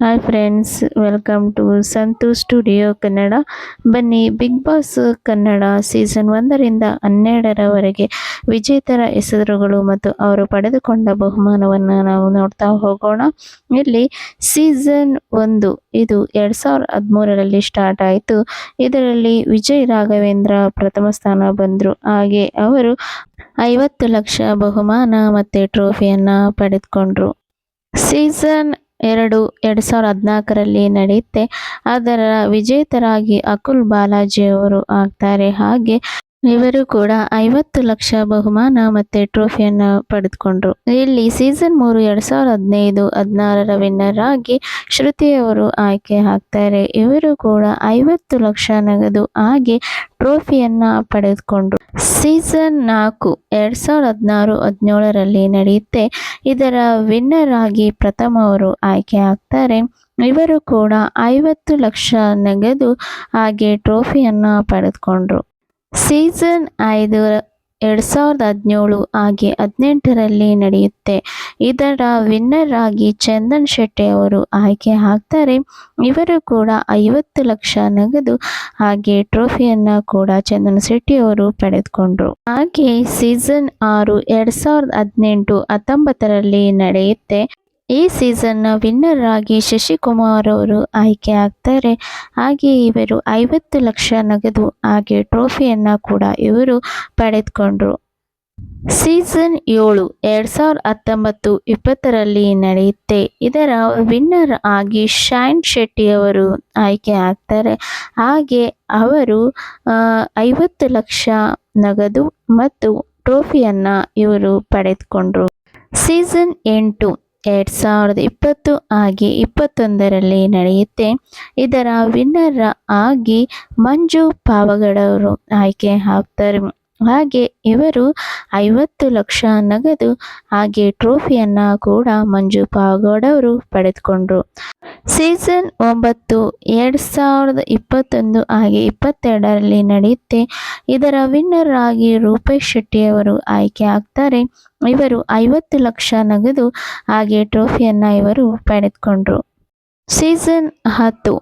Hi friends welcome to Santu studio Kannada ಬನ್ನಿ big boss Kannada season ಒಂದರಿಂದ ಹನ್ನೆರಡರವರೆಗೆ ವಿಜೇತರ ಹೆಸರುಗಳು ಮತ್ತು ಅವರು ಪಡೆದುಕೊಂಡ ಬಹುಮಾನವನ್ನು ನಾವು ನೋಡ್ತಾ ಹೋಗೋಣ. ಇಲ್ಲಿ ಸೀಸನ್ ಒಂದು, ಇದು ಎರಡು ಸಾವಿರದ ಹದಿಮೂರರಲ್ಲಿ ಸ್ಟಾರ್ಟ್ ಆಯಿತು. ಇದರಲ್ಲಿ ವಿಜಯ್ ರಾಘವೇಂದ್ರ ಪ್ರಥಮ ಸ್ಥಾನ ಬಂದರು. ಹಾಗೆ ಅವರು ಐವತ್ತು ಲಕ್ಷ ಬಹುಮಾನ ಮತ್ತು ಟ್ರೋಫಿಯನ್ನು ಪಡೆದುಕೊಂಡ್ರು. ಸೀಸನ್ ಎರಡು ಎರಡು ಸಾವಿರದ ಹದಿನಾಲ್ಕರಲ್ಲಿ ನಡೆಯುತ್ತೆ. ಅದರ ವಿಜೇತರಾಗಿ ಅಕುಲ್ ಬಾಲಾಜಿಯವರು ಆಗ್ತಾರೆ. ಹಾಗೆ ಇವರು ಕೂಡ ಐವತ್ತು ಲಕ್ಷ ಬಹುಮಾನ ಮತ್ತೆ ಟ್ರೋಫಿಯನ್ನು ಪಡೆದುಕೊಂಡ್ರು. ಇಲ್ಲಿ ಸೀಸನ್ ಮೂರು ಎರಡ್ ಸಾವಿರದ ಹದಿನೈದು, ಹದಿನಾರರ ವಿನ್ನರ್ ಆಗಿ ಶ್ರುತಿ ಅವರು ಆಯ್ಕೆ ಆಗ್ತಾರೆ. ಇವರು ಕೂಡ ಐವತ್ತು ಲಕ್ಷ ನಗದು ಹಾಗೆ ಟ್ರೋಫಿಯನ್ನ ಪಡೆದುಕೊಂಡ್ರು. ಸೀಸನ್ ನಾಲ್ಕು, ಎರಡ್ ಸಾವಿರದ ಹದಿನಾರು, ಹದಿನೇಳರಲ್ಲಿ ನಡೆಯುತ್ತೆ. ಇದರ ವಿನ್ನರ್ ಆಗಿ ಪ್ರಥಮ ಅವರು ಆಯ್ಕೆ ಆಗ್ತಾರೆ. ಇವರು ಕೂಡ ಐವತ್ತು ಲಕ್ಷ ನಗದು ಹಾಗೆ ಟ್ರೋಫಿಯನ್ನ ಪಡೆದುಕೊಂಡ್ರು. ಸೀಸನ್ ಐದು ಎರಡು ಸಾವಿರದ ಹದಿನೇಳು ಹಾಗೆ ಹದಿನೆಂಟರಲ್ಲಿ ನಡೆಯುತ್ತೆ. ಇದರ ವಿನ್ನರ್ ಆಗಿ ಚಂದನ್ ಶೆಟ್ಟಿ ಅವರು ಆಯ್ಕೆ ಆಗ್ತಾರೆ. ಇವರು ಕೂಡ ಐವತ್ತು ಲಕ್ಷ ನಗದು ಹಾಗೆ ಟ್ರೋಫಿಯನ್ನು ಕೂಡ ಚಂದನ್ ಶೆಟ್ಟಿ ಅವರು ಪಡೆದುಕೊಂಡ್ರು. ಹಾಗೆ ಸೀಸನ್ ಆರು ಎರಡು ಸಾವಿರದ ಹದಿನೆಂಟು ಹತ್ತೊಂಬತ್ತರಲ್ಲಿ ನಡೆಯುತ್ತೆ. ಈ ಸೀಸನ್ನ ವಿನ್ನರ್ ಆಗಿ ಶಶಿಕುಮಾರ್ ಅವರು ಆಯ್ಕೆ ಆಗ್ತಾರೆ. ಹಾಗೆ ಇವರು ಐವತ್ತು ಲಕ್ಷ ನಗದು ಹಾಗೆ ಟ್ರೋಫಿಯನ್ನು ಕೂಡ ಇವರು ಪಡೆದುಕೊಂಡ್ರು. ಸೀಸನ್ ಏಳು, ಎರಡು ಸಾವಿರದ ಹತ್ತೊಂಬತ್ತು, ಇಪ್ಪತ್ತರಲ್ಲಿ ನಡೆಯುತ್ತೆ. ಇದರ ವಿನ್ನರ್ ಆಗಿ ಶೈನ್ ಶೆಟ್ಟಿ ಅವರು ಆಯ್ಕೆ ಆಗ್ತಾರೆ. ಹಾಗೆ ಅವರು ಐವತ್ತು ಲಕ್ಷ ನಗದು ಮತ್ತು ಟ್ರೋಫಿಯನ್ನು ಇವರು ಪಡೆದುಕೊಂಡ್ರು. ಸೀಸನ್ ಎಂಟು ಎರಡು ಸಾವಿರದ ಇಪ್ಪತ್ತು ಆಗಿ ಇಪ್ಪತ್ತೊಂದರಲ್ಲಿ ನಡೆಯುತ್ತೆ. ಇದರ ವಿನ್ನರ್ ಆಗಿ ಮಂಜು ಪಾವಗಡವರು ಆಯ್ಕೆ ಆಗ್ತಾರೆ. ಹಾಗೆ ಇವರು ಐವತ್ತು ಲಕ್ಷ ನಗದು ಹಾಗೆ ಟ್ರೋಫಿಯನ್ನು ಕೂಡ ಮಂಜು ಪಾವಗಡವರು ಪಡೆದುಕೊಂಡ್ರು. ಸೀಸನ್ ಒಂಬತ್ತು, ಎರಡು ಸಾವಿರದ ಇಪ್ಪತ್ತೊಂದು ಹಾಗೆ ಇಪ್ಪತ್ತೆರಡರಲ್ಲಿ ನಡೆಯುತ್ತೆ. ಇದರ ವಿನ್ನರ್ ಆಗಿ ರೂಪೇಶ್ ಶೆಟ್ಟಿಯವರು ಆಯ್ಕೆ ಆಗ್ತಾರೆ. ಇವರು ಐವತ್ತು ಲಕ್ಷ ನಗದು ಹಾಗೆ ಟ್ರೋಫಿಯನ್ನು ಇವರು ಪಡೆದುಕೊಂಡ್ರು. ಸೀಸನ್ ಹತ್ತು,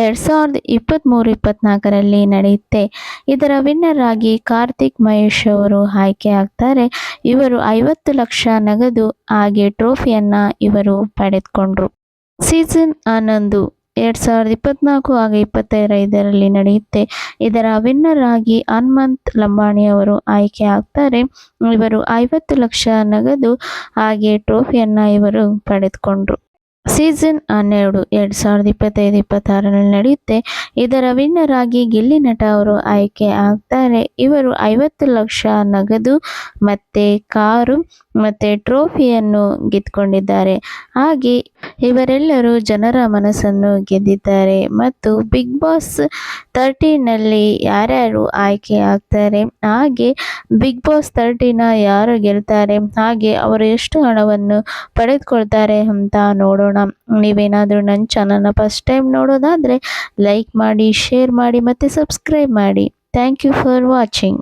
ಎರಡು ಸಾವಿರದ ಇಪ್ಪತ್ತ್ಮೂರು ಇಪ್ಪತ್ತ್ನಾಲ್ಕರಲ್ಲಿ ನಡೆಯುತ್ತೆ. ಇದರ ವಿನ್ನರ್ ಆಗಿ ಕಾರ್ತಿಕ್ ಮಹೇಶ್ ಅವರು ಆಯ್ಕೆ ಆಗ್ತಾರೆ. ಇವರು ಐವತ್ತು ಲಕ್ಷ ನಗದು ಹಾಗೆ ಟ್ರೋಫಿಯನ್ನು ಇವರು ಪಡೆದುಕೊಂಡ್ರು. ಸೀಸನ್ ಹನ್ನೊಂದು, ಎರಡು ಸಾವಿರದ ಇಪ್ಪತ್ನಾಲ್ಕು ಹಾಗೆ ಇಪ್ಪತ್ತೈದರಲ್ಲಿ ನಡೆಯುತ್ತೆ. ಇದರ ವಿನ್ನರ್ ಆಗಿ ಹನುಮಂತ್ ಲಂಬಾಣಿ ಅವರು ಆಯ್ಕೆ ಆಗ್ತಾರೆ. ಇವರು ಐವತ್ತು ಲಕ್ಷ ನಗದು ಹಾಗೆ ಟ್ರೋಫಿಯನ್ನು ಇವರು ಪಡೆದುಕೊಂಡ್ರು. ಸೀಸನ್ ಹನ್ನೆರಡು, ಎರಡು ಸಾವಿರದ ಇಪ್ಪತ್ತೈದು, ಇಪ್ಪತ್ತಾರರಲ್ಲಿ ನಡೆಯುತ್ತೆ. ಇದರ ವಿನ್ನರ್ ಆಗಿ ಗಿಲ್ಲಿ ನಟ ಅವರು ಆಯ್ಕೆ ಆಗ್ತಾರೆ. ಇವರು ಐವತ್ತು ಲಕ್ಷ ನಗದು ಮತ್ತು ಕಾರು ಮತ್ತು ಟ್ರೋಫಿಯನ್ನು ಗೆದ್ದುಕೊಂಡಿದ್ದಾರೆ. ಹಾಗೆ ಇವರೆಲ್ಲರೂ ಜನರ ಮನಸ್ಸನ್ನು ಗೆದ್ದಿದ್ದಾರೆ ಮತ್ತು ಬಿಗ್ ಬಾಸ್ ತರ್ಟಿನಲ್ಲಿ ಯಾರ್ಯಾರು ಆಯ್ಕೆ ಆಗ್ತಾರೆ, ಹಾಗೆ ಬಿಗ್ ಬಾಸ್ ತರ್ಟಿನ ಯಾರು ಗೆಲ್ತಾರೆ, ಹಾಗೆ ಅವರು ಎಷ್ಟು ಹಣವನ್ನು ಪಡೆದುಕೊಳ್ತಾರೆ ಅಂತ ನೋಡೋಣ. ನೀವೇನಾದರೂ ನನ್ನ ಚಾನಲ್ನ ಫಸ್ಟ್ ಟೈಮ್ ನೋಡೋದಾದರೆ ಲೈಕ್ ಮಾಡಿ ಶೇರ್ ಮಾಡಿ ಮತ್ತು ಸಬ್ಸ್ಕ್ರೈಬ್ ಮಾಡಿ. Thank you for watching